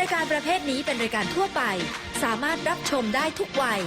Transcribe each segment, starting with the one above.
รายการประเภทนี้เป็นรายการทั่วไป สามารถรับชมได้ทุกวัย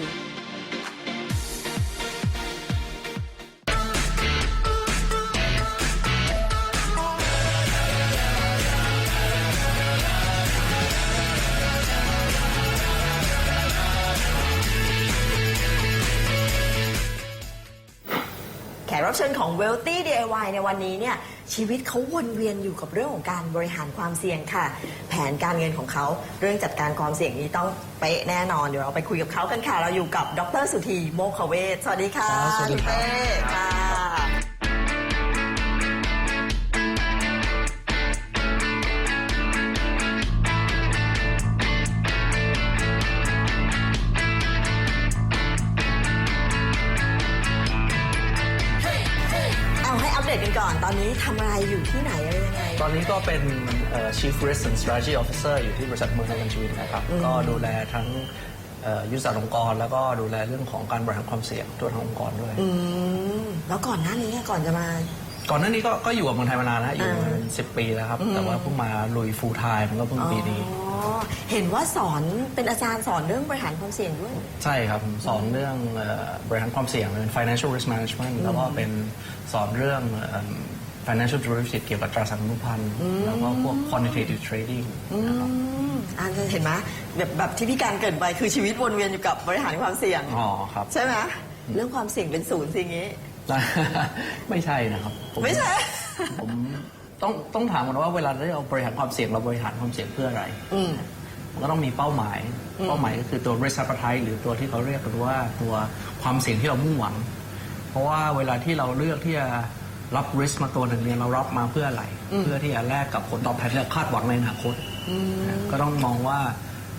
แขกรับเชิญของ Wealthy DIY ในวันนี้เนี่ย ชีวิตเขาวนเวียนอยู่กับเรื่องของการบริหารความเสี่ยงค่ะ แผนการเงินของเขาเรื่องจัดการความเสี่ยงนี้ต้องเป๊ะแน่นอนเดี๋ยวเราไปคุยกับเขากันค่ะ เราอยู่กับดรสุธีโมคเวศสวัสดีค่ะครับสวัสดีครับ กันก่อนตอนนี้ทำอะไรอยู่ที่ไหนอะไรยังไง ตอนนี้ก็เป็นเอ่อ Chief Risk and Strategy Officer อยู่ที่บริษัทเมืองประกันชีวิตนะครับ ก็ดูแลทั้งเอ่อยุทธศาสตร์องค์กร แล้วก็ดูแลเรื่องของการบริหารความเสี่ยงตัวทั้งองค์กรด้วย อืม แล้วก่อนหน้านี้ก่อนจะมา ก่อนหน้านี้ก็ก็อยู่กับเมืองไทยมานานแล้วอยู่อ่ามาเป็นสิบปีแล้วครับ แต่ว่าเพิ่งมาลุย full time ก็เพิ่งปีนี้ อ๋อ เห็นว่าสอนเป็นอาจารย์สอนเรื่องบริหารความเสี่ยงด้วย ใช่ครับผมสอนเรื่องเอ่อบริหารความเสี่ยงเป็น financial risk management แล้วก็เป็นสอนเรื่องเอิ่ม financial derivative เกี่ยวกับตราสารหนี้พันธ์แล้วก็พวก quantitative trading นะครับ อืมอ่าเห็นไหมแบบแบบที่พี่การเกริดไปคือชีวิตวนเวียนอยู่กับบริหารความเสี่ยง อ๋อครับ ใช่ไหมเรื่องความเสี่ยงเป็นศูนย์สิอย่างนี้ ไม่ใช่นะครับผไม่ใช่ ผมต้องต้องถามก่อนว่าเวลาที่เราบริหารความเสี่ยงเราบริหารความเสี่ยงเพื่ออะไร อืม มันก็ต้องมีเป้าหมาย เป้าหมายก็คือตัว risk appetite หรือตัวที่เขาเรียกกันว่าตัวความเสี่ยงที่เรามุ่งหวัง เพราะว่าเวลาที่เราเลือกที่จะรับ risk มาตัวหนึ่งเนี่ยเรารับมาเพื่ออะไร เพื่อที่จะแลกกับผลตอบแทนที่เราคาดหวังในอนาคตนะก็ต้องมองว่า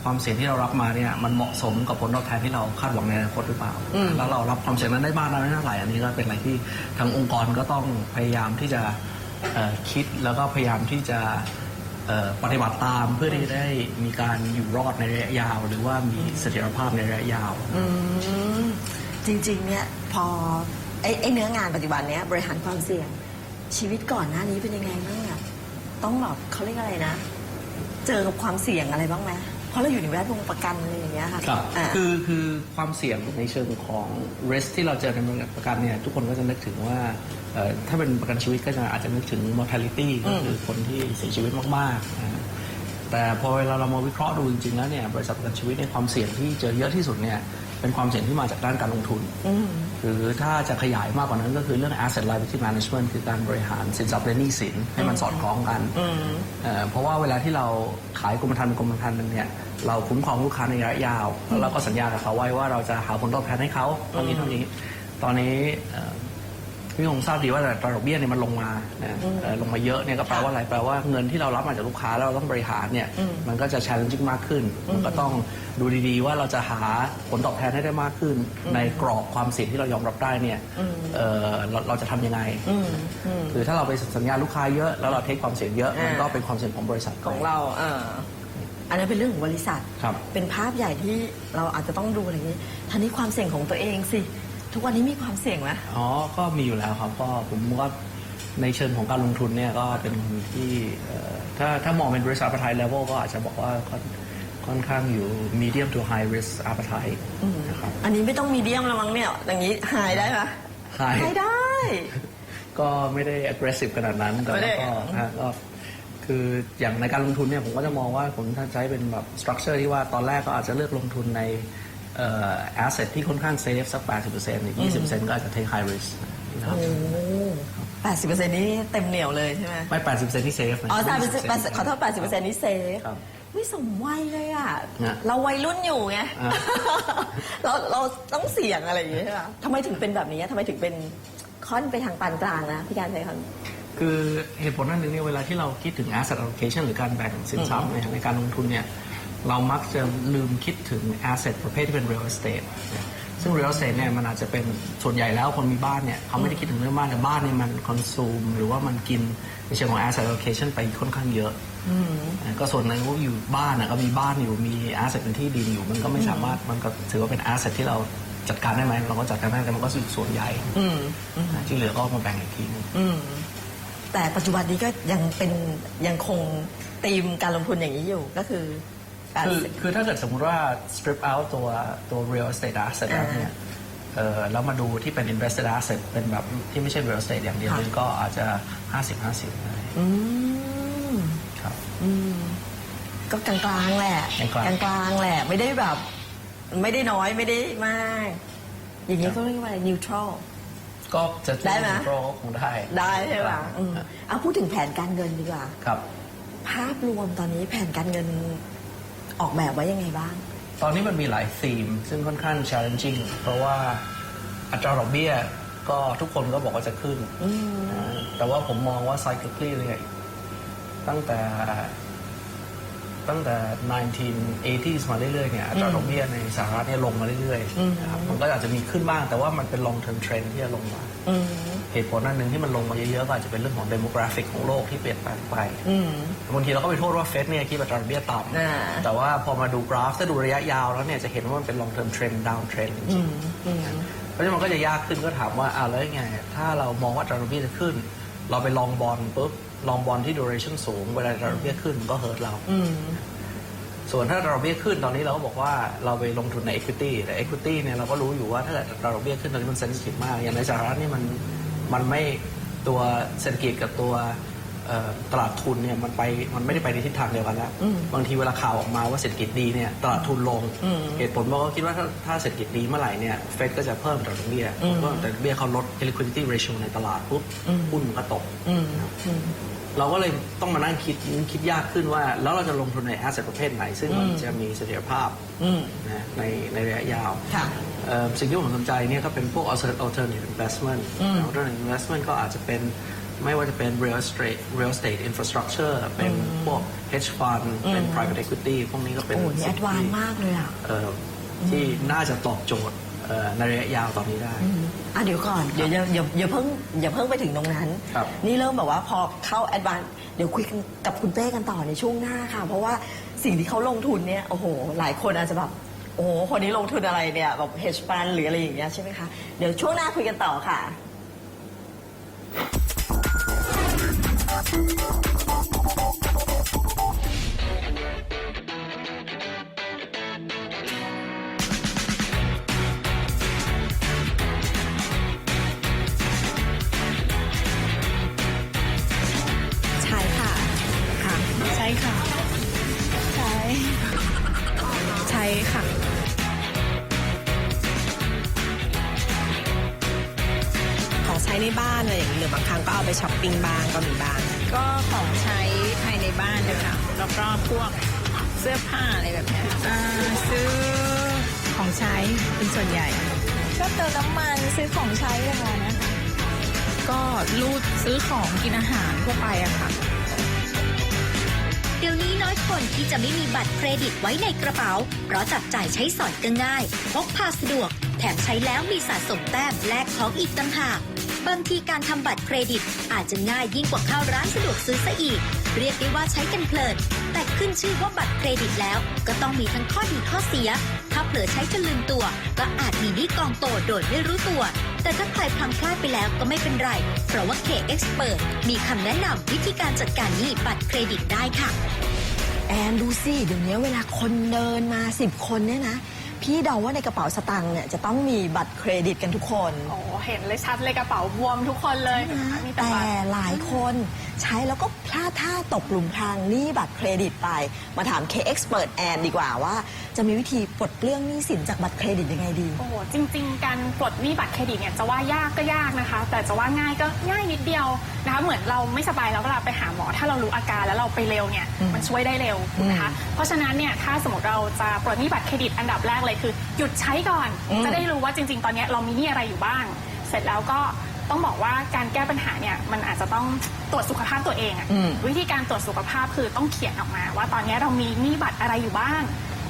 ความเสี่ยงที่เรารับมาเนี่ยมันเหมาะสมกับผลตอบแทนที่เราคาดหวังในอนาคตหรือเปล่าแล้วเรารับความเสี่ยงนั้นได้บ้างได้ไม่เท่าไหร่อันนี้ก็เป็นอะไรที่ทางองค์กรก็ต้องพยายามที่จะเอ่อคิดแล้วก็พยายามที่จะเอ่อปฏิบัติตามเพื่อที่จะได้มีการอยู่รอดในระยะยาว หรือว่ามีเสถียรภาพในระยะยาว อืมจริงๆ เนี่ยพอไอ้ไอ้เนื้องานปัจจุบันเนี้ยบริหารความเสี่ยง ชีวิตก่อนหน้านี้เป็นยังไงบ้างอะต้องแบบเขาเรียกอะไรนะ เจอกับความเสี่ยงอะไรบ้างไหมเพ ราะเราอยู่ในแวดวงประกันอะไรอย่างเงี้ยค่ะอ่า คือคือความเสี่ยงในเชิงของ risk ที่เราเจอในประกันเนี่ยทุกคนก็จะนึกถึงว่าเอ่อถ้าเป็นประกันชีวิตก็จะอาจจะนึกถึง mortality ก็คือคนที่เสียชีวิตมากๆนะฮะแต่พอเวลาเรามาวิเคราะห์ดูจริงๆแล้วเนี่ยบริษัทประกันชีวิตในยความเสี่ยงที่เจอเยอะที่สุดเนี่ย เป็นความเสี่ยงที่มาจากด้านการลงทุน หรือถ้าจะขยายมากกว่านั้นก็คือเรื่อง asset liability management คือการบริหารสินทรัพย์และหนี้สินให้มันสอดคล้องกันเอ่อเพราะว่าเวลาที่เราขายกรมธรรม์เป็นกรมธรรม์หนึ่งเนี่ยเราคุ้มครองลูกค้าในระยะยาว แล้วเราก็สัญญากับเขาไว้ว่าเราจะหาผลตอบแทนให้เขาเท่านี้เท่านี้ ตอนนี้เอ่อ พี่คงทราบดีว่าแต่ดอกเบี้ยเนี่ยมันลงมานะเอ่อลงมาเยอะเนี่ยก็แปลว่าอะไรแปลว่าเงินที่เรารับมาจากลูกค้าแล้วเราต้องบริหารเนี่ยมันก็จะ challenging มากขึ้น มันก็ต้องดูดีๆ ว่าเราจะหาผลตอบแทนให้ได้มากขึ้น ในกรอบความเสี่ยงที่เรายอมรับได้เนี่ยเอ่อเราเราจะทำยังไงคือถ้าเราไปสัญญาลูกค้าเยอะแล้วเราเทคความเสี่ยงเยอะมันก็เป็นความเสี่ยงของบริษัทของเราเอออันนั้นเป็นเรื่องของบริษัทครับเป็นภาพใหญ่ที่เราอาจจะต้องดูอะไรอย่างนี้ทีนี้ความเสี่ยงของตัวเองสิ ทุกวันนี้มีความเสี่ยงไหมอ๋อ ก็มีอยู่แล้วครับ ก็ผมว่าในเชิงของการลงทุนเนี่ยก็เป็นที่เอ่อถ้าถ้ามองเป็น risk appetite level ก็อาจจะบอกว่าค่อนค่อนข้างอยู่ medium to high risk appetite นะครับ อันนี้ไม่ต้องมีเดียมแล้วมั้งเนี่ย อย่างนี้หายได้ไหม High หาย ได้ ก็ไม่ได้ aggressive ขนาดนั้นแต่ไม่ได้ว่าก็ฮะก็คืออย่างในการลงทุนเนี่ยผมก็จะมองว่าผมถ้าใช้เป็นแบบ structure ที่ว่าตอนแรกก็อาจจะเลือกลงทุนใน เอ่อ asset ที่ค่อนข้าง safe สัก 80%อีก20%ก็อาจจะ take high risk นะครับโอ้แปดสิบเปอร์เซ็นต์นี้เต็มเหนียวเลยใช่ไหมไม่ 80%ที่ safe นะอ๋อแปดสิบ20%ขอโทษแปดสิบเปอร์เซ็นต์นี้เซฟครับ วิสมวัยเลยอะ นะ เราวัยรุ่นอยู่ไงอ่าเราเราต้องเสี่ยงอะไรอย่างเงี้ยใช่ไหมทำไมถึงเป็นแบบนี้ทำไมถึงเป็นค่อนไปทางปานกลางนะพี่การใช้คำคือเหตุผลนั่นหนึ่งเนี่ยเวลาที่เราคิดถึง asset allocation หรือการแบ่งสินทรัพย์เนี่ยในการลงทุนเนี่ย เรามักจะลืมคิดถึง asset ประเภทที่เป็น real estate เนี่ยซึ่ง real estate เนี่ยมันอาจจะเป็นส่วนใหญ่แล้วคนมีบ้านเนี่ยเขาไม่ได้คิดถึงเรื่องบ้านแต่บ้านเนี่ยมัน consume หรือว่ามันกินในเชิงของ asset allocation ไปค่อนข้างเยอะอ่าก็ส่วนหนึ่งก็อยู่บ้านน่ะก็มีบ้านอยู่มี asset เป็นที่ดินอยู่ มันก็ไม่สามารถมันก็ถือว่าเป็น asset ที่เราจัดการได้ไหมเราก็จัดการได้แต่มันก็ส่วนใหญ่อืมอ่าที่เหลือก็เอามาแบ่งอีกทีนึงอืมแต่ปัจจุบันนี้ก็ยังเป็นยังคงธีมการลงทุนอย่างนี้อยู่ก็คือ คือคือถ้าเกิดสมมุติว่า strip out ตัวตัว real estate asset แล้วเนี่ยเออแล้วมาดูที่เป็น invested asset เป็นแบบที่ไม่ใช่ real estate อย่างเดียวค่ะนี่ก็อาจจะ 50 50ได้อืมครับก็กลางๆแหละกลางๆกลางๆแหละ ไม่ได้แบบ ไม่ได้น้อยไม่ได้มาก อย่างนี้ครับก็เรียกว่าอะไร neutral ก็จะได้ไหมโปรก็คงได้ ได้ใช่ไหมครับอืมเอาพูดถึงแผนการเงินดีกว่า ครับ ภาพรวมตอนนี้แผนการเงิน ออกแบบไว้ยังไงบ้าง ตอนนี้มันมีหลายธีม ซึ่งค่อนข้าง challenging เพราะว่าอัตราดอกเบี้ยก็ทุกคนก็บอกว่าจะขึ้นอืมอ่าแต่ว่าผมมองว่า cyclically เลยตั้งแต่ตั้งแต่ 1980s มาเรื่อยๆ เนี่ยอัตราดอกเบี้ยในสหรัฐเนี่ยลงมาเรื่อยๆนะครับมันก็อาจจะมีขึ้นบ้าง แต่ว่ามันเป็น long term trend ที่จะลงมา อืม เหตุผลอันหนึ่งที่มันลงมาเยอะๆก็อาจจะเป็นเรื่องของ demographic ของโลกที่เปลี่ยนแปลงไปอืม บางทีเราก็ไปโทษว่าเฟดเนี่ยคิดอัตราดอกเบี้ยต่อ่าำแต่ว่าพอมาดูกราฟถ้าดูระยะยาวแล้วเนี่ยจะเห็นว่ามันเป็น long term trend down trend จริงๆเพราะฉะนั้นมันก็จะยากขึ้นก็ถามว่าอ้าวแล้วยังไง ถ้าเรามองว่าอัตราดอกเบี้ยจะขึ้น เราไปลองบอลปุ๊บลองบอลที่ duration สูงเวลาอัตราดอกเบี้ยขึ้นมันก็เฮิร์ตเรา อืม ส่วนถ้าอัตราดอกเบี้ยขึ้นตอนนี้เราก็บอกว่าเราไปลงทุนใน equity แต่ equity เนี่ยเราก็รู้อยู่ว่าถ้าเกิดอัตราดอกเบี้ยขึ้นตอนนี้มัน sensitive มาก อย่างในสหรัฐนี่มันมันไม่ตัวเศรษฐกิจกับตัวเอ่อตลาดทุนเนี่ยมันไปมันไม่ได้ไปในทิศทางเดียวกันแล้วบางทีเวลาข่าวออกมาว่าเศรษฐกิจดีเนี่ยตลาดทุนลง เหตุผลเพราะเขาคิดว่าถ้าถ้าเศรษฐกิจดีเมื่อไหร่เนี่ยเฟดก็จะเพิ่มอัตราดอกเบี้ยเพราะอัตราดอกเบี้ยเขาลด liquidity ratio ในตลาดปุ๊บหุ้นมันก็ตก เราก็เลยต้องมานั่งคิดคิดยากขึ้นว่า แล้วเราจะลงทุนใน asset ประเภทไหน ซึ่งมันจะมีเสถียรภาพอืมนะในในระยะยาวค่ะเอ่อสิ่งที่ผมสนใจเนี่ยก็เป็นพวก alternative investment alternative investment ก็อาจจะเป็นไม่ว่าจะเป็น real estate real estate infrastructure เป็นพวก hedge fund เป็น private equity พวกนี้ก็เป็นโอ้โหนี่แอสิ่งดวานที่มากเลยอะเอ่อที่น่าจะตอบโจทย์เอ่อ ในระยะยาวตอนนี้ได้ อะเดี๋ยวก่อนเดี๋ยวอย่าอย่าอย่าเพิ่งอย่าเพิ่งไปถึงตรงนั้น ครับ นี่เริ่มแบบว่าพอเข้าแอดวานเดี๋ยวคุยกันกับคุณเป้กันต่อในช่วงหน้าค่ะ เพราะว่าสิ่งที่เขาลงทุนเนี่ยโอ้โห หลายคนอาจจะแบบโอ้โหคนนี้ลงทุนอะไรเนี่ยแบบ hedge fund หรืออะไรอย่างเงี้ยใช่ไหมคะเดี๋ยวช่วงหน้าคุยกันต่อค่ะใไปช้อปปิ้งบ้างก็มีบ้าง ก็ของใช้ภายในบ้านนะคะแล้วก็พวกเสื้อผ้าอะไรแบบเนี้ยอ่าซื้อของใช้เป็นส่วนใหญ่ก็เติมน้ำมันซื้อของใช้อะไรนะคะก็รูดซื้อของกินอาหารทั่วไปอะค่ะ เดี๋ยวนี้น้อยคนที่จะไม่มีบัตรเครดิตไว้ในกระเป๋า เพราะจับจ่ายใช้สอยก็ง่าย พกพาสะดวก แถมใช้แล้วมีสะสมแต้มแลกของอีกต่างหาก บางทีการทำบัตรเครดิต อาจจะง่ายยิ่งกว่าเข้าร้านสะดวกซื้อซะอีก เรียกได้ว่าใช้กันเพลิน แต่ขึ้นชื่อว่าบัตรเครดิตแล้ว ก็ต้องมีทั้งข้อดีข้อเสีย ถ้าเผลอใช้จนลืมตัว ก็อาจมีหนี้กองโตโดยไม่รู้ตัว แต่ถ้าใครพลังพลาดไปแล้วก็ไม่เป็นไร เพราะว่า K Expert มีคำแนะนำวิธีการจัดการหนี้บัตรเครดิตได้ค่ะ แอนดูสิเดี๋ยวนี้เวลาคนเดินมาสิบคนเนี่ยนะ พี่เดาว่าในกระเป๋าสตางค์เนี่ยจะต้องมีบัตรเครดิตกันทุกคนโอ้เห็นเลยชัดเลยกระเป๋าบวมทุกคนเลยมีแต่แต่บัตรหลายคนใช้แล้วก็พลาดท่าตกหลุมพรางหนี้บัตรเครดิตไป มาถาม K Expert แอนดีกว่าว่า จะมีวิธีปลดเปลื้องหนี้สินจากบัตรเครดิตยังไงดี โอ้โหจริง ๆ การปลดหนี้บัตรเครดิตเนี่ยจะว่ายากก็ยากนะคะ แต่จะว่าง่ายก็ง่ายนิดเดียวนะคะเหมือนเราไม่สบายเราก็ลาไปหาหมอ ถ้าเรารู้อาการแล้วเราไปเร็วเนี่ยมันช่วยได้เร็วถูกไหมคะเพราะฉะนั้นเนี่ยถ้าสมมติเราจะปลดหนี้บัตรเครดิตอันดับแรกเลยคือ หยุดใช้ก่อนจะได้รู้ว่าจริง ๆ ตอนเนี้ยเรามีหนี้อะไรอยู่บ้าง เสร็จแล้วก็ต้องบอกว่าการแก้ปัญหาเนี่ยมันอาจจะต้องตรวจสุขภาพตัวเองอะ อืม วิธีการตรวจสุขภาพคือต้องเขียนออกมา ว่าตอนนี้เรามีหนี้บัตรอะไรอยู่บ้าง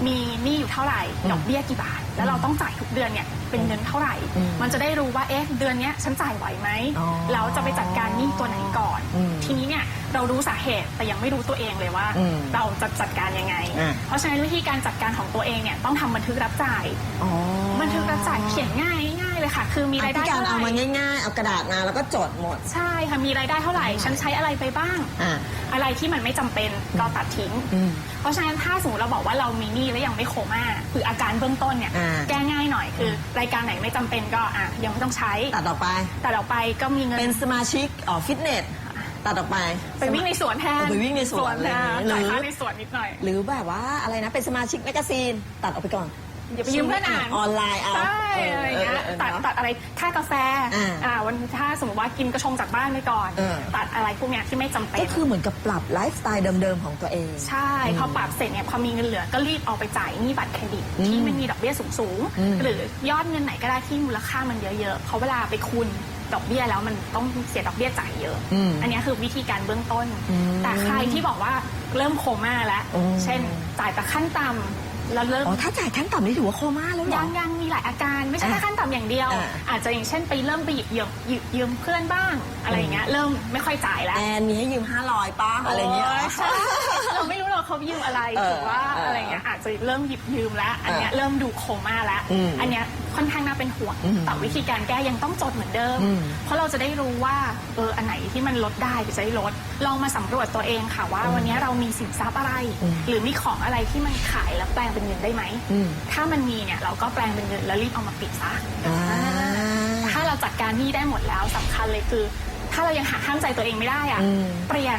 มีหนี้อยู่เท่าไหร่ดอกเบี้ยกี่บาท แล้วเราต้องจ่ายทุกเดือนเนี่ยเป็นเงินเท่าไหร่ มันจะได้รู้ว่าเอ๊ะเดือนเนี้ยฉันจ่ายไหวไหมอ๋อแล้วจะไปจัดการหนี้ตัวไหนก่อนอืมทีนี้เนี่ยเรารู้สาเหตุแต่ยังไม่รู้ตัวเองเลยว่าอืมเราจะจัดการยังไงอะเพราะฉะนั้นวิธีการจัดการของตัวเองเนี่ยต้องทำบันทึกรับจ่ายอ๋อบันทึกรับจ่ายเขียนง่ายง่าย เลยค่ะ คือมีรายได้พี่การเท่าไหเอาร่มาง่ายๆ เอากระดาษมาแล้วก็จดหมด ใช่ค่ะมีรายได้เท่าไหร่ ฉันใช้อะไรไปบ้าง อ่า อะไรที่มันไม่จำเป็นก็ตัดทิ้ง อืม เพราะฉะนั้นถ้าสมมติเราบอกว่าเรามีหนี้แล้วยังไม่โคม่าคืออาการเบื้องต้นเนี่ยอ่า แก้ง่ายหน่อยคือ รายการไหนไม่จำเป็นก็อะยังไม่ต้องใช้ ตัดออกไป แต่เราไปก็มีเงินเป็นสมาชิกอ๋อฟิตเนส ตัดออกไป ไปวิ่งในสวนแทนไปวิ่งในสวนนะอะไรอย่างงี้จ่ายค่าหรือในสวนนิดหน่อย หรือแบบว่าอะไรนะเป็นสมาชิกแมกกาซีน ตัดออกไปก่อน อย่าไปยืมเพื่อนอ่านออนไลน์เอาใช่อะไรอย่างเงี้ยเออตัดเออตัดอะไรค่ากาแฟอ่าอ่าวันถ้าสมมติว่ากินกระชงจากบ้านไปก่อน เออ ตัดอะไรพวกเนี้ยที่ไม่จำเป็นก็คือเหมือนกับปรับไลฟ์สไตล์เดิมๆของตัวเอง ใช่พอปรับเสร็จเนี่ยพอมีเงินเหลือก็รีบเอาไปจ่ายหนี้บัตรเครดิตอืมที่มันมีดอกเบี้ยสูงอืม ๆหรือยอดเงินไหนก็ได้ที่มูลค่ามันเยอะๆเพราะเวลาไปคูณดอกเบี้ยแล้วมันต้องเสียดอกเบี้ยจ่ายเยอะอืมอันเนี้ยคือวิธีการเบื้องต้น อืมแต่ใครที่บอกว่าเริ่มโคม่าแล้ว อืม เช่นจ่ายแต่ขั้นต่ำ แล้วเริ่มอ๋อถ้าจ่ายขั้นต่ำนี่ถือว่าโคม่าแล้วเหรอยังยังมีหลายอาการไม่ใช่แค่อะขั้นต่ำอย่างเดียว อะ อาจจะอย่างเช่นไปเริ่มไปหยิบยืมหยิบยืมเพื่อนบ้างอะไรอย่างเงี้ยเริ่มไม่ค่อยจ่ายแล้วแอนมีให้ยืม500ป้าอะไรเงี้ย โใช่เราไม่รู้ เราเขายืมอะไรเออหรือว่าเออออะไรเงี้ยอาจจะเริ่มหยิบยืมแล้ว อันเนี้ยเริ่มดูโคม่าแล้วอืมอันเนี้ยค่อนข้างน่าเป็นห่วงอืมแต่วิธีการแก้ยังต้องจดเหมือนเดิมอืมเพราะเราจะได้รู้ว่าเอออันไหนที่มันลดได้ก็จะได้ลด ลองมาสำรวจตัวเองค่ะว่า วันเนี้ยเรามีสินทรัพย์อะไรอืมหรือมีของอะไรที่มันขายแล้วแปลงเป็นเงินได้ไหมอืมถ้ามันมีเนี่ยเราก็แปลงเป็นเงินแล้วรีบเอามาปิดซะอ่าถ้าเราจัดการหนี้ได้หมดแล้วสำคัญเลยคือ ถ้าเรายังหาห้ามใจตัวเองไม่ได้อะอืมเปลี่ยน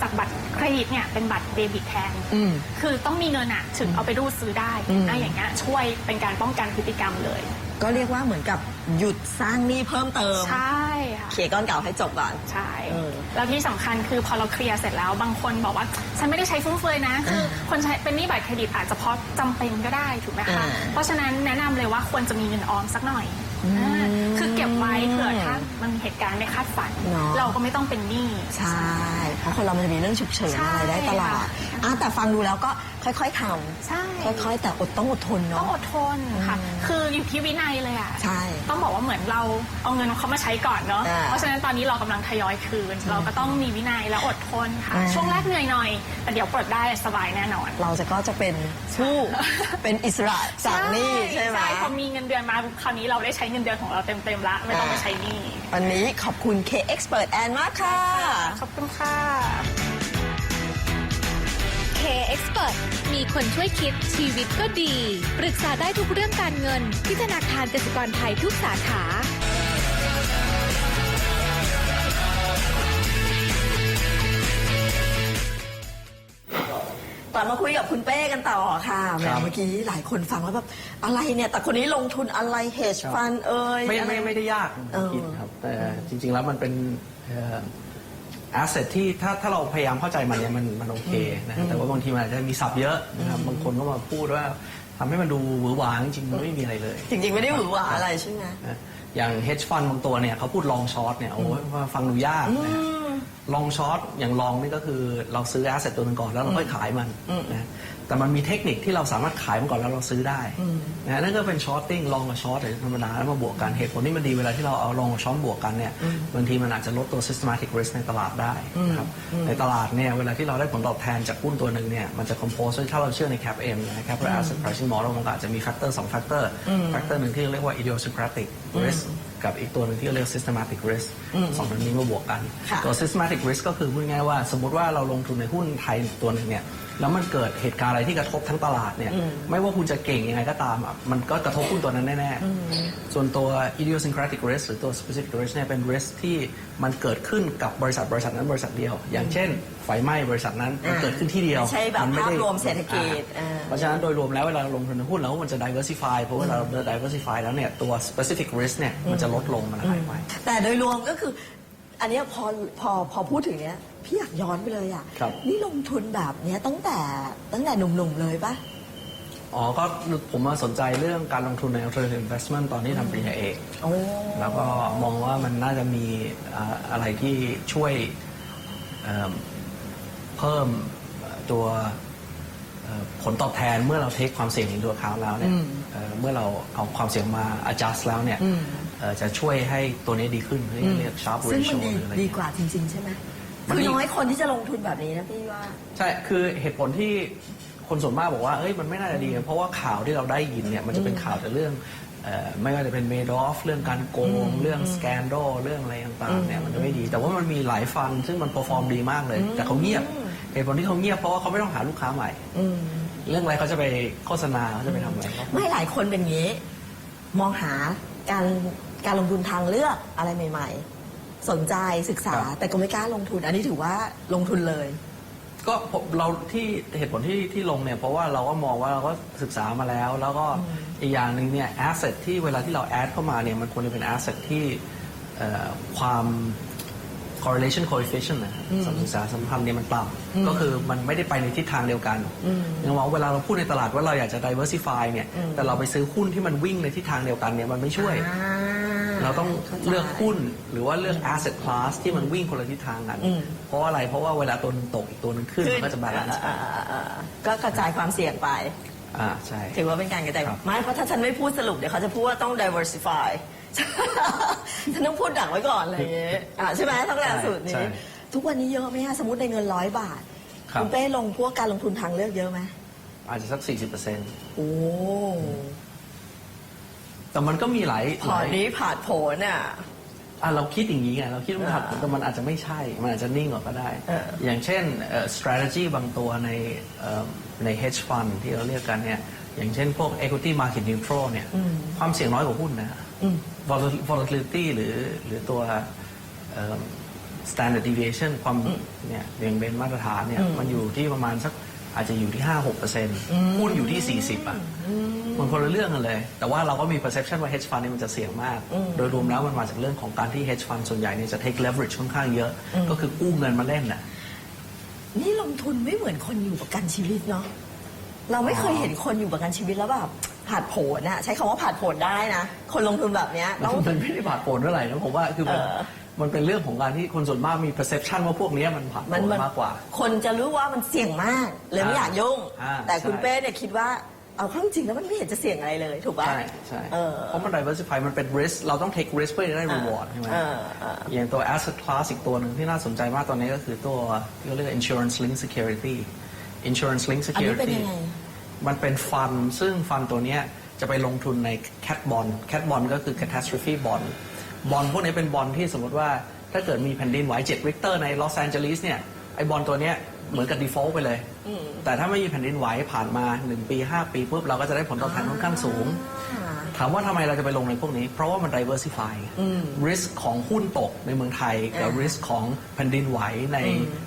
จากบัตรเครดิตเนี่ยเป็นบัตรเดบิตแทน อืม คือต้องมีเงินอะถึงเอาไปรูดซื้อได้อืม นะอย่างเงี้ยช่วยเป็นการป้องกันพฤติกรรมเลย ก็เรียกว่าเหมือนกับหยุดสร้างหนี้เพิ่มเติม ใช่ค่ะเขียก้อนเก่าให้จบก่อน ใช่ เออแล้วที่สำคัญคือพอเราเคลียร์เสร็จแล้วบางคนบอกว่า ฉันไม่ได้ใช้ฟุ่มเฟือยนะ คือคนใช้เป็นหนี้บัตรเครดิตอาจจะเพราะจำเป็นก็ได้ถูกไหมคะ อ่าเพราะฉะนั้นแนะนำเลยว่าควรจะมีเงินออมสักหน่อยอืมอ่าคือเก็บไว้เผื่อถ้ามันมีเหตุการณ์ไม่คาดฝัน เนาะเราก็ไม่ต้องเป็นหนี้ ใช่ เพราะคนเรามันจะมีเรื่องฉุกเฉินใช่อะไรได้ตลอดค่ะ อะแต่ฟังดูแล้วก็ค่อยๆทใช่ำค่อยๆ แต่อดต้องอดทนต้อเนาะ งอดทนค่ะคืออยู่ที่วินัยเลยอะ ใช่ ต้องบอกว่าเหมือนเราเอาเงินเขามาใช้ก่อนเนาะ อ่าเพราะฉะนั้นตอนนี้เรากำลังทยอยคืน เราก็ต้องมีวินัยและอดทนค่ะ อ่า ช่วงแรกเหนื่อยหน่อย แต่เดี๋ยวปลดได้สบายแน่นอนเราจะก็จะเป็นผู้เป็นอิสระจากหนี้ใช่ไหม ใช่พอมีเงินเดือนมาคราวนี้เราได้ใช้เงินเดือนของเราเต็มๆละไม่ต้องไปใช้หนี้วันนี้ขอบคุณ K Expert แอนมากค่ะ ขอบคุณค่ะ K Expert มีคนช่วยคิดชีวิตก็ดี ปรึกษาได้ทุกเรื่องการเงิน ที่ธนาคารกสิกรไทยทุกสาขากลับมาคุยกับคุณเป้กันต่อค่ะแหมครับ เมื่อกี้หลายคนฟังแล้วแบบอะไรเนี่ย แต่คนนี้ลงทุนอะไร hedge fund เอ่ยไม่อะไรไม่ไม่ได้ยากเออ คิดครับ แต่จริง ๆ แล้วมันเป็น แอสเซทที่ถ้าถ้าเราพยายามเข้าใจมันเนี่ยมันมันโอเคนะแต่ว่าบางทีมันอาจจะมีศัพท์เยอะนะครับบางคนก็มาพูดว่าทำให้มันดูหวือหวาจริงๆมันไม่มีอะไรเลย จริง ๆ ไม่ได้หวือหวาอะไรใช่ไหมนะอย่าง hedge fund บางตัวเนี่ยเขาพูด long short เนี่ยโอ้ยฟังดูยากนะ long short อย่าง long นี่ก็คือเราซื้อ asset ตัวหนึงก่อนแล้วเราค่อยขายมันนะ แต่มันมีเทคนิคที่เราสามารถขายมันก่อนแล้วเราซื้อได้นะนั่นก็เป็น shorting long กับ short ธรรมดาแล้วมาบวกกันเหตุผลที่มันดีเวลาที่เราเอา long กับ short บวกกันเนี่ยบางทีมันอาจจะลดตัว systematic risk ในตลาดได้นะครับในตลาดเนี่ยเวลาที่เราได้ผลตอบแทนจากหุ้นตัวหนึ่งเนี่ยมันจะ compose ด้วยถ้าเราเชื่อใน cap M นะ cap asset pricing model มันก็อาจจะมี factor สอง factor factor หนึ่งที่เรียกว่า idiosyncratic risk กับอีกตัวหนึ่งที่เรียก systematic risk สองตัวนี้มาบวกกันค่ะตัว systematic risk ก็คือพูดง่ายๆว่า สมมติว่าเราลงทุนในหุ้นไทยตัวหนึ่งเนี่ยแล้วมันเกิดเหตุการณ์อะไรที่กระทบทั้งตลาดเนี่ยไม่ว่าคุณจะเก่งยังไงก็ตามอะมันก็กระทบหุ้นตัวนั้นแน่ๆ ส่วนตัว idiosyncratic risk หรือตัว specific risk เนี่ยเป็น risk ที่มันเกิดขึ้นกับบริษัทบริษัทนั้นบริษัทเดียว อย่างเช่น ไฟไหม้บริษัทนั้นมันอ่าเกิดขึ้นที่เดียวไม่ใช่แบบนไได้ภาพรวมเศรษฐกิจอ่าอ่าเพราะฉะนั้นโดยรวมแล้วเวลาเราลงทุนในหุ้นแล้วมันจะ diversify เพราะเวลาเรา diversify แล้วเนี่ยตัว specific risk เนี่ยมันจะลดลงมันหายไปแต่โดยรวมก็คืออันเนี้ยพอพอพอพูดถึงเนี้ยพี่อยากย้อนไปเลยอะครับนี่ลงทุนแบบเนี้ยตั้งแต่ตั้งแต่หนุ่มๆเลยปะอ๋อ ก็ผมมาสนใจเรื่องการลงทุนใน alternative investment ตอนที่ทำปริญญาเอกโอ้แล้วก็มองว่ามันน่าจะมีอ่าอะไรที่ช่วย เอิ่มเพิ่มตัวเอ่อผผลตอบแทนเมื่อเราเทคความเสี่ยงในตัวเขาแล้วเนี่ยเอ่อเมื่อเราเอาความเสี่ยงมา adjust แล้วเนี่ยเอ่อจะช่วยให้ตัวนี้ดีขึ้นเรียกเรียก sharp ซึ่ง ratio มันดีหรืออะไรดีเงี้ยกว่าจริง ๆ ใช่ไหมมันคือดีน้อยคนที่จะลงทุนแบบนี้นะพี่ว่า ใช่ คือเหตุผลที่คนส่วนมากบอกว่าเอ้ยมันไม่น่าจะดี เพราะว่าข่าวที่เราได้ยินเนี่ยมันจะเป็นข่าวแต่เรื่องเอ่อไม่ว่าจะเป็นเมดอฟเรื่องการโกง เรื่องสแกนโดเรื่องอะไรต่างๆเนี่ยมันจะไม่ดี แต่ว่ามันมีหลายฟันซึ่งมันเปอร์ฟอร์มดีมากเลย แต่เขาเงียบ เหตุผลที่เขาเงียบเพราะว่าเขาไม่ต้องหาลูกค้าใหม่เรื่องอะไรเขาจะไปโฆษณาเขาจะไปทำอะไรเขาไม่หลายคนเป็นอย่างนี้ มองหาการการลงทุนทางเลือกอะไรใหม่ ๆ สนใจศึกษาครับแต่ก็ไม่กล้าลงทุน อันนี้ถือว่าลงทุนเลย ก็ผมเราที่เหตุผลที่ที่ลงเนี่ยเพราะว่าเราก็มองว่าเราก็ศึกษามาแล้ว แล้วก็อีกอย่างหนึ่งเนี่ยแอสเซทที่เวลาที่เราแอดเข้ามาเนี่ยมันควรจะเป็นแอสเซทที่เอ่อความ correlation coefficient นะสัมพันธ์สัมพันธ์เนี่ยมันต่ำก็คือมันไม่ได้ไปในทิศทางเดียวกันอย่างว่าเวลาเราพูดในตลาดว่าเราอยากจะ diversify เนี่ยแต่เราไปซื้อหุ้นที่มันวิ่งในทิศทางเดียวกันเนี่ยมันไม่ช่วย เราต้องเลือกหุ้นหรือว่าเลือก asset class ที่มันวิ่งคนละทิศทางกันเพราะว่าอะไรเพราะว่าเวลาตัวหนึงตกอีกตัวหนึงขึ้นมันก็จะบาลานซ์กันก็กระจายความเสี่ยงไปอ่าใช่ถือว่าเป็นการกระจายครับไม่เพราะถ้าฉันไม่พูดสรุปเดี๋ยวเขาจะพูดว่าต้อง diversify ฉันต้องพูดดักไว้ก่อนอะไรอย่างเงี้ยอะใช่ไหมต้องการสูตรใช่นี้ทุกวันนี้เยอะไหมฮะสมมติในเงินร้อยบาทครับณเป้ลงพวกการลงทุนทางเลือกเยอะไหมอาจจะสัก 40%โอ้ แต่มันก็มีหลายพหอลายนี้ผ่านผลอะ อะเราคิดอย่างนี้ไงเราคิดว่ามันถัดแต่มันอาจจะไม่ใช่ มันอาจจะนิ่งกว่าก็ได้เออ อย่างเช่นเอ่อ strategy บางตัวในเอ่อใน hedge fund ที่เราเรียกกันเนี่ยอย่างเช่นพวก equity market neutral เนี่ยความเสี่ยงน้อยกว่าหุ้นนะ Vol- volatility หรือหรือตัวเอิ่ม standard deviation ความเนี่ยเบี่ยงเบนมาตรฐานเนี่ยมันอยู่ที่ประมาณสักอาจจะอยู่ที่ 5-6%หุ้นอยู่ที่ 40 อะ มันคนละเรื่องกันเลย แต่ว่าเราก็มี perception ว่า hedge fund นี่มันจะเสี่ยงมาก โดยรวมแล้วมันมาจากเรื่องของการที่ hedge fund ส่วนใหญ่เนี่ยจะ take leverage ค่อนข้างเยอะ ก็คือกู้เงินมาเล่นน่ะ นี่ลงทุนไม่เหมือนคนอยู่ประกันชีวิตเนาะ เราไม่เคยเห็นคนอยู่ประกันชีวิตแล้วแบบ ผ่านผลนะใช้คำว่าผ่านผลได้นะ คนลงทุนแบบเนี้ยต้อง มันไม่ได้ผ่านผลเท่าไหร่นะผมว่าคือมันเออ มันเป็นเรื่องของการที่คนส่วนมากมี perception ว่าพวกเนี้ยมันผ่านผมันลมันมากกว่า คนจะรู้ว่ามันเสี่ยงมากเลยไม่อ่าอยากยุ่ง อ่าแต่คุณใช่ เป้เนี่ยคิดว่าเอาเข้าจริงแล้วมันไม่เห็นจะเสี่ยงอะไรเลย ถูกป่ะใช่ใช่เออเพราะมัน diversify มันเป็น risk เราต้อง take risk เพื่อจะได้ reward ใช่ไหมเออเอออย่างตัว asset class อีกตัวหนึ่งที่น่าสนใจมากตอนนี้ก็คือตัวที่เขาเรียกว่า insurance linked security insurance linked อันนี้เป็น security ยังไง มันเป็นฟันซึ่งฟันตัวเนี้ยจะไปลงทุนใน cat bond cat bond ก็คือ catastrophe bond บอลพวกนี้เป็นบอลที่สมมติว่าถ้าเกิดมีแผ่นดินไหว7ริกเตอร์ในลอสแอนเจลิสเนี่ยไอบอลตัวเนี้ยเหมือนกับ default ไปเลย แต่ถ้าไม่มีแผ่นดินไหวผ่านมา 1 ปี 5 ปีปุ๊บเราก็จะได้ผลตอบแทนค่อนข้างสูง ถามว่าทำไมเราจะไปลงในพวกนี้ เพราะว่ามัน diversify risk ของหุ้นตกในเมืองไทย กับ risk ของแผ่นดินไหวใน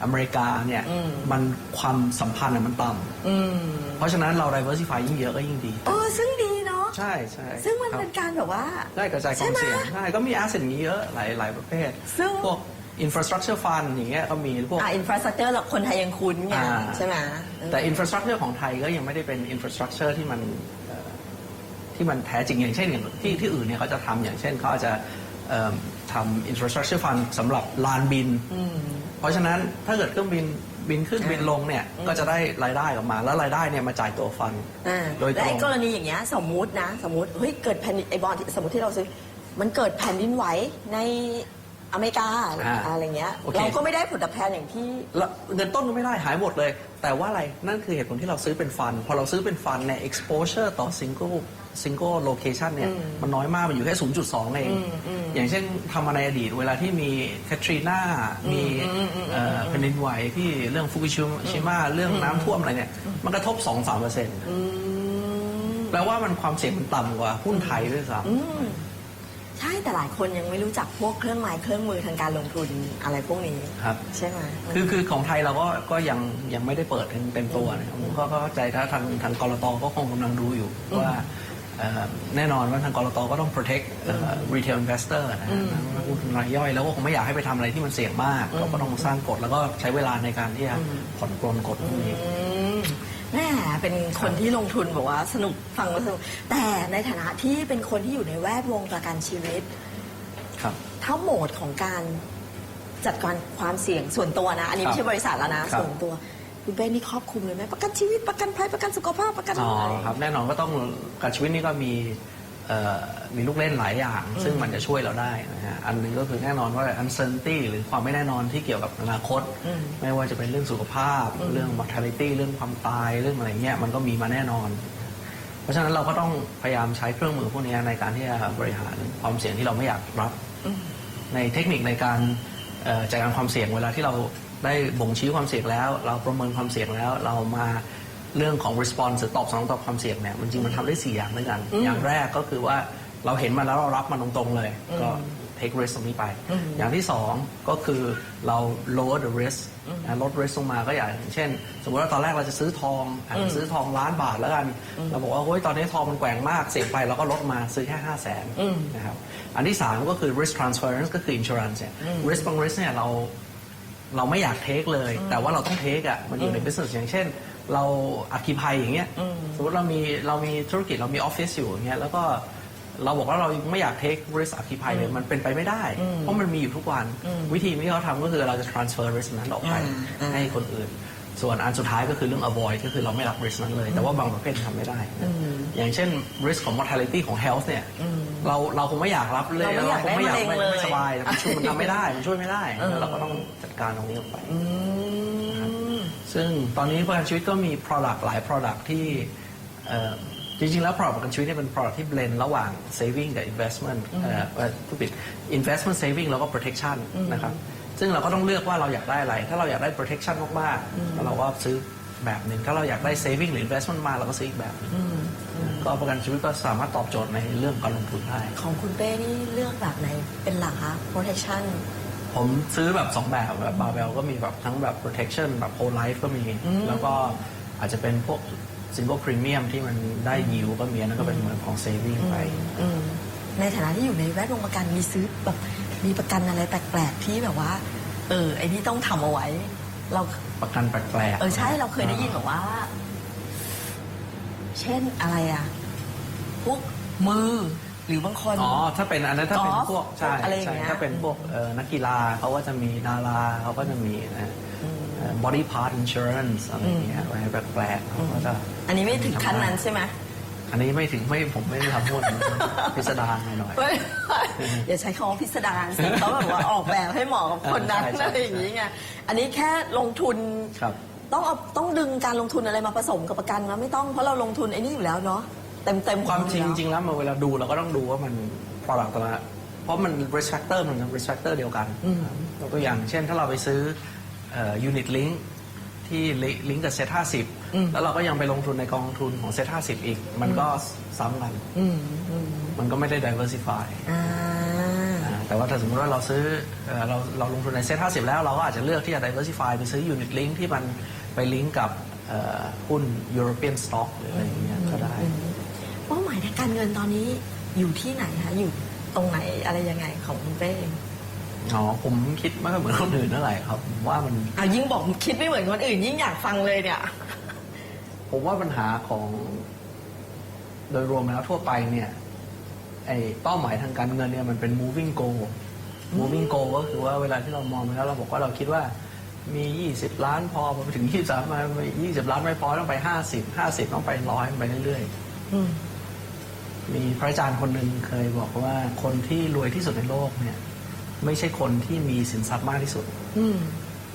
อเมริกาเนี่ยมันความสัมพันธ์อะมันต่ำเพราะฉะนั้นเรา diversify ยิ่งเยอะก็ยิ่งดี เออซึ่งดีเนาะใช่ใช่ซึ่งมันครับเป็นการแบบว่า ได้กระจายความเสี่ยงใช่ก็มี asset อย่างนี้เยอะหลายหลายประเภท ซึ่ง พวก infrastructure fund อย่างเงี้ยก็มีพวก อ่าอินฟราสตรักเจอร์เราคนไทยยังคุ้นไงอ่า ใช่ไหมแต่ infrastructure ของไทยก็ยังไม่ได้เป็น infrastructure ที่มันเอ่อ ที่มันแท้จริงอย่างเช่นอย่างที่ที่อื่นเนี่ยเขาจะทำอย่างเช่นเขาอาจจะเอิ่มทำ infrastructure fund สำหรับลานบินเพราะฉะนั้นถ้าเกิดเครื่องบินบินขึ้นบินลงเนี่ยก็จะได้รายได้ออกมา แล้วรายได้เนี่ยมาจ่ายตัวฟันอ่าโดยตและรไอ้ง กรณีอย่างเงี้ยสมมุตินะ สมมุติเฮ้ยเกิดแผ่นดินไอบอลที่สมมติที่เราซื้อ มันเกิดแผ่นดินไหวในอเมริกาอ่าอะไรเงี้ย โอเค เราก็ไม่ได้ผลตอบแทนอย่างที่ แล้วเงินต้นก็ไม่ได้หายหมดเลย แต่ว่าอะไรนั่นคือเหตุผลที่เราซื้อเป็นฟัน พอเราซื้อเป็นฟันเนี่ย exposure ต่อ single single location เนี่ย มันน้อยมาก มันอยู่แค่ 0.2 เอง อย่างเช่นทำมาในอดีต เวลาที่มีแคทรีนา มีเอ่อแผ่นดินไหวที่เรื่องฟุกุชิมะเรื่องน้ำท่วมอะไรเนี่ย มันกระทบ 2-3เปอร์เซ็นต์แปลว่ามันความเสี่ยงมันต่ำกว่าหุ้นไทยด้วยซ้ำใช่แต่หลายคนยังไม่รู้จักพวกเครื่องไม้เครื่องมือทางการลงทุนอะไรพวกนี้ครับใช่ไหมคือคือของไทยเราก็ก็ยังยังไม่ได้เปิดเต็มเต็มตัวนะครับผมก็ก็เข้าใจถ้าทางทางกรตก็คงกำลังดูอยู่ว่าเอ่อ แน่นอนว่าทางกรตก็ต้อง protect เอ่อ retail investor นะฮะนักลงทุนรายย่อยแล้วก็คงไม่อยากให้ไปทำอะไรที่มันเสี่ยงมากเราก็ต้องสร้างกฎแล้วก็ใช้เวลาในการที่จะผ่อนปลนกฎพวกนี้อืมแม่เป็นคนที่ลงทุนบอกว่าสนุกฟังแล้วสนุกแต่ในฐานะที่เป็นคนที่อยู่ในแวดวงประกันชีวิตครับถ้าโหมดของการจัดการความเสี่ยงส่วนตัวนะ อันนี้ครับไม่ใช่บริษัทแล้วนะครับส่วนตัว คุณเป้นี่ครอบคลุมเลยไหมประกันชีวิตประกันภัยประกันสุขภาพประกันอ๋ออะไร ครับแน่นอนก็ต้องการชีวิตนี่ก็มีเอ่อมีลูกเล่นหลายอย่าง ซึ่งมันจะช่วยเราได้นะฮะอันหนึงก็คือแน่นอนว่า uncertainty หรือความไม่แน่นอนที่เกี่ยวกับอนาคตไม่ว่าจะเป็นเรื่องสุขภาพ เรื่อง mortality เรื่องความตายเรื่องอะไรเงี้ยมันก็มีมาแน่นอน เพราะฉะนั้นเราก็ต้องพยายามใช้เครื่องมือพวกนี้ในการที่จะบริหารความเสี่ยงที่เราไม่อยากรับ ในเทคนิคในการเอ่อจัดการความเสี่ยงเวลาที่เรา ได้บ่งชี้ความเสี่ยงแล้ว เราประเมินความเสี่ยงแล้ว เรามาเรื่องของ response หรือตอบสนองต่อความเสี่ยงเนี่ยมันจริงมันทำได้ 4 อย่างด้วยกัน อย่างแรกก็คือว่าเราเห็นมันแล้วเรารับมันตรงๆเลย ก็ take risk ตรงนี้ไป อย่างที่ 2 ก็คือเรา lower the risk นะลด risk ลงมาก็อย่างเช่น สมมติว่าตอนแรกเราจะซื้อทองอาจจะซื้อทองล้านบาทแล้วกัน เราบอกว่าเฮ้ยตอนนี้ทองมันแกว่งมากเสี่ยงไปเราก็ลดมาซื้อแค่5 0 0แสนนะครับอันที่ 3 ก็คือ risk transference ก็คือ insurance เนี่ย risk บาง risk เนี่ยเรา เราไม่อยากเทคเลย แต่ว่าเราต้องเทคอะมันอยู่ใน business อย่างเช่น เราอัคคีภัยอย่างเงี้ยสมมติเรามีเรามีธุรกิจเรามีออฟฟิศอยู่อย่างเงี้ยแล้วก็เราบอกว่าเราไม่อยากเทค risk อัคคีภัยเลยมันเป็นไปไม่ได้ เพราะมันมีอยู่ทุกวัน วิธีที่เขาทำก็คือเราจะ transfer risk นั้นออกไปให้คนอื่น ส่วนอันสุดท้ายก็คือเรื่อง avoid ก็คือเราไม่รับ risk นั้นเลย แต่ว่าบางประเภททำไม่ได้นะอย่างเช่น risk ของ mortality ของ health เนี่ยเราเราคงไม่อยากรับเลยเราไม่อยากคงไม่อยากได้มะเร็งไม่เลยไม่สบายมันช่วยมันทำไม่ได้มันช่วยไม่ได้เราก็ต้องจัดการตรงนี้ออกไปซึ่งตอนนี้ประกันชีวิตก็มี product หลาย product ที่เอ่อจริง ๆ แล้ว product ประกันชีวิตเนี่ยเป็น product ที่ blend ระหว่าง saving กับ investment เอ่อเอ่อผู้ผิด investment saving แล้วก็ protection นะครับ ซึ่งเราก็ต้องเลือกว่าเราอยากได้อะไร ถ้าเราอยากได้ protection มากๆเราก็ซื้อแบบหนึ่งถ้าเราอยากได้ saving หรือ investment มาเราก็ซื้ออีกแบบหนึ่งก็ประกันชีวิตก็สามารถตอบโจทย์ในเรื่องการลงทุนได้ของคุณเป้นี่เลือกแบบไหนเป็นหลักคะ protection ผมซื้อแบบ 2 แบบแบบบาเบลก็มีแบบทั้งแบบ protection แบบ whole life ก็มี แล้วก็อาจจะเป็นพวก single premium ที่มันได้ yield ก็มีอันนั่นก็เป็นเหมือนของ saving ไปอืมในฐานะที่อยู่ในแวดวงประกันมีซื้อแบบ มีประกันอะไรแปลกๆที่แบบว่า เออไอ้นี่ต้องทำเอาไว้ เราประกันแปลกๆเออใช่เราเคยได้ยินแบบว่า เช่นอะไรอะพวกมือหรือบางคน อ๋อ ถ้าเป็นอันนั้นถ้าเป็นกอล์ฟพวกใช่พวกอะไรอย่างใช่เงี้ยถ้าเป็นพวกเอ่อนักกีฬาเขาก็จะมีดาราเขาก็จะมีนะเอ่อ body part insurance อะไรอย่างเงี้ยอะไรแปลกๆเขาก็จะอันนี้ไม่ถึงขั้นนั้นใช่ไหม อันนี้ไม่ถึงไม่ผมไม่ได้ทำพูดพิสดารหน่อยไม่อย่าใช้คำว่าพิสดารสิเขาแบบว่าออกแบบให้เหมาะกับคนนั้นใช่ใช่อะไรอย่างนี้ไงอันนี้แค่ลงทุนๆครับต้องเอาต้องดึงการลงทุนอะไรมาผสมกับประกันมาไม่ต้องเพราะเราลงทุนไอ้นี่อยู่แล้วเนาะเต็มเต็มๆความจริงอยู่จริงๆแล้วมันเวลาดูเราก็ต้องดูว่ามัน product แต่ละเพราะมัน risk factor มันเป็น risk factor เดียวกันยกตัวอย่างเช่นถ้าเราไปซื้อเอ่อ unit link ที่ลิงก์กับเซ็ตห้าสิบแล้วเราก็ยังไปลงทุนในกองทุนของเซ็ตห้าสิบอีก มันก็ซ้ำกัน อืมอืมมันก็ไม่ได้ diversify อ่า อ่าแต่ว่าถ้าสมมติว่าเราซื้อเอ่อเราเราลงทุนในเซ็ตห้าสิบแล้วเราก็อาจจะเลือกที่จะ diversify ไปซื้อ unit link ที่มันไปลิงก์กับเอ่อหุ้น European stock หรืออะไรอย่างเงี้ยก็ได้ เป้าหมายทางการเงินตอนนี้อยู่ที่ไหนคะ อยู่ตรงไหนอะไรยังไงของคุณเป้เอง อ๋อผมคิดไม่ค่อยเหมือนคนอื่นเท่าไหร่ครับผมว่ามัน อะยิ่งบอกคิดไม่เหมือนคนอื่น ยิ่งอยากฟังเลยเนี่ย ผมว่าปัญหาของ โดยรวมแล้วทั่วไปเนี่ย ไอ้เป้าหมายทางการเงินเนี่ยมันเป็น moving goal moving goal ก็คือว่าเวลาที่เรามองไปแล้วเราบอกว่าเราคิดว่ามี 20 ล้านพอพอไปถึง 23มา20 ล้านไม่พอต้องไป 50 50 ต้องไปร้อยไปเรื่อยอืมๆมีพระอาจารย์คนหนึ่งเคยบอกว่าคนที่รวยที่สุดในโลกเนี่ย ไม่ใช่คนที่มีสินทรัพย์มากที่สุด อืม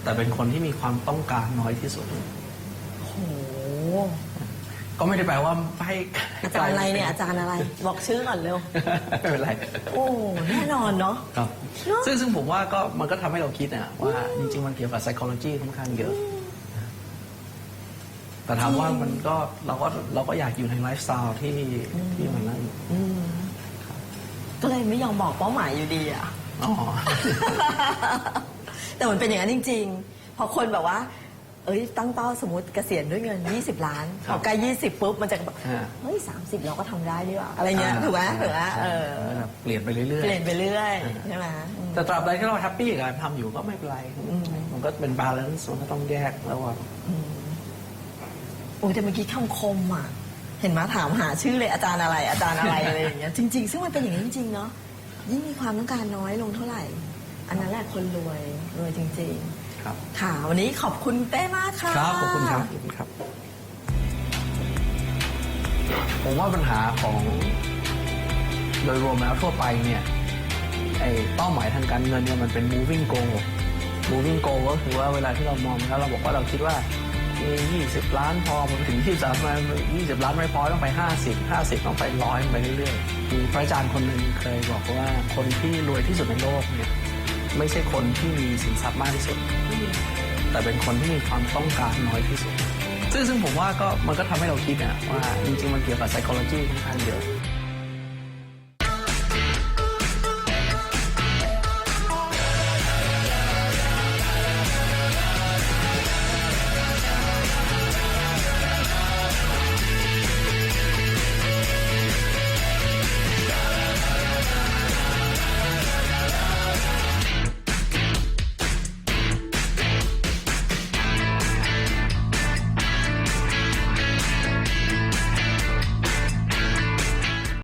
แต่เป็นคนที่มีความต้องการน้อยที่สุด โหก็ไม่ได้แปลว่าให้อาจารย์อะไรเนี่ยอาจารย์อะไร บอกชื่อก่อนเร็ว ไม่เป็นไร โอ้แน่นอนเนาะ ครับ เนอะ ซึ่งซึ่งผมว่าก็มันก็ทำให้เราคิดอะว่าจริงๆ มันเกี่ยวกับ psychology ค่อนข้างเยอะ แต่ถามว่ามันก็เราก็เราก็อยากอยู่ในไลฟ์สไตล์ที่ที่มันนั่น อืมก็เลยไม่ยอมบอกเป้าหมายอยู่ดีอะ อ๋อ แต่มันเป็นอย่างนั้นจริง ๆ พอคนแบบว่า เอ้ยตั้งเป้าสมมติเกษียณด้วยเงิน 20 ล้านคพรับอใกล้20ปุ๊บมันจะแบบอ่า เฮ้ย 30 เราก็ทำได้ดีว่ะอะไรเงี้ยถูกไหมถูกไหมเออแบบเปลี่ยนไปเรื่อย เปลี่ยนไปเรื่อยใช่ไหมอืมๆแต่ตราบใดที่เราแฮปปี้กับการทำอยู่ก็ไม่เป็นไร มันก็เป็นบาลานซ์มันก็ต้องแยกระหว่าง โอ้ยแต่เมื่อกี้คำคมอะ เห็นไหมถามหาชื่อเลยอาจารย์อะไรอาจารย์อะไรอะไรอย่างเงี้ยจริง ๆ ซึ่งมันเป็นอย่างนี้จริงๆเนาะ ยิ่งมีความต้องการน้อยลงเท่าไหร่ อันนั้นแหละคนรวยรวยจริงๆ ครับค่ะวันนี้ขอบคุณเต้มากค่ะ ครับขอบคุณครับขอบคุณครับ ผมว่าปัญหาของโดยรวมแล้วทั่วไปเนี่ยไอ้เป้าหมายทางการเงินเนี่ยมันเป็น moving goal moving goal ก็คือว่าเวลาที่เรามองแล้วเราบอกว่าเราคิดว่า มี 20 ล้านพอพอไปถึง 23ล้าน20 ล้านไม่พอต้องไป 50 50 ต้องไปร้อยไปเรื่อยๆมีพระอาจารย์คนหนึ่งเคยบอกว่าคนที่รวยที่สุดในโลกเนี่ยไม่ใช่คนที่มีสินทรัพย์มากที่สุด แต่เป็นคนที่มีความต้องการน้อยที่สุด ซึ่งซึ่งผมว่าก็มันก็ทำให้เราคิดอะว่าจริงๆมันเกี่ยวกับ psychology ค่อนข้างเยอะ